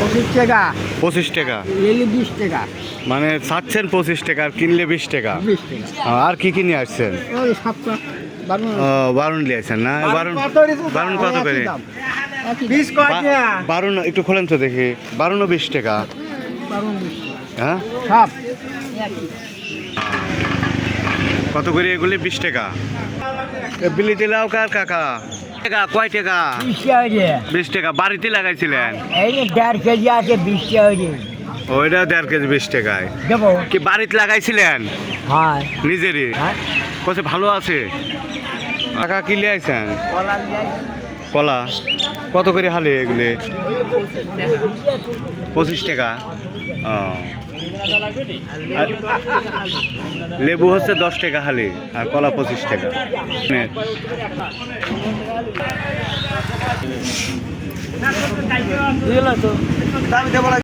পঁচিশ টাকা। পঁচিশ টাকা। লিলি বিশ টাকা। মানে চাচ্ছেন পঁচিশ টাকা আর কিনলে বিশ টাকা। বিশ টাকা। আর কি কি নিয়ে আসছেন? ওই সাতটা নিয়েছেন না? কত করে? একটু খোলেন তো দেখি। বিশ টাকা। হ্যাঁ? কত করে এগুলি? বিশ টাকা। বিলিতে লাউ কার কাকা? টাকা কয় টাকা? বিশ টাকা বিশ টাকা বাড়িতে লাগাইছিলেন? এই দেড় কেজি আছে বিশ টাকা ওইটা দেড় কেজি বিশ টাকায়। দেবো। কি বাড়িতে লাগাইছিলেন? হ্যাঁ। নিজেরই? কত ভালো আছে? টাকা কি লিয়েছেন কলা? কত করে হালে এগুলি? পঁচিশ টাকা। ও। লেবু হচ্ছে দশ টাকা হালি আর কলা পঁচিশ টাকা।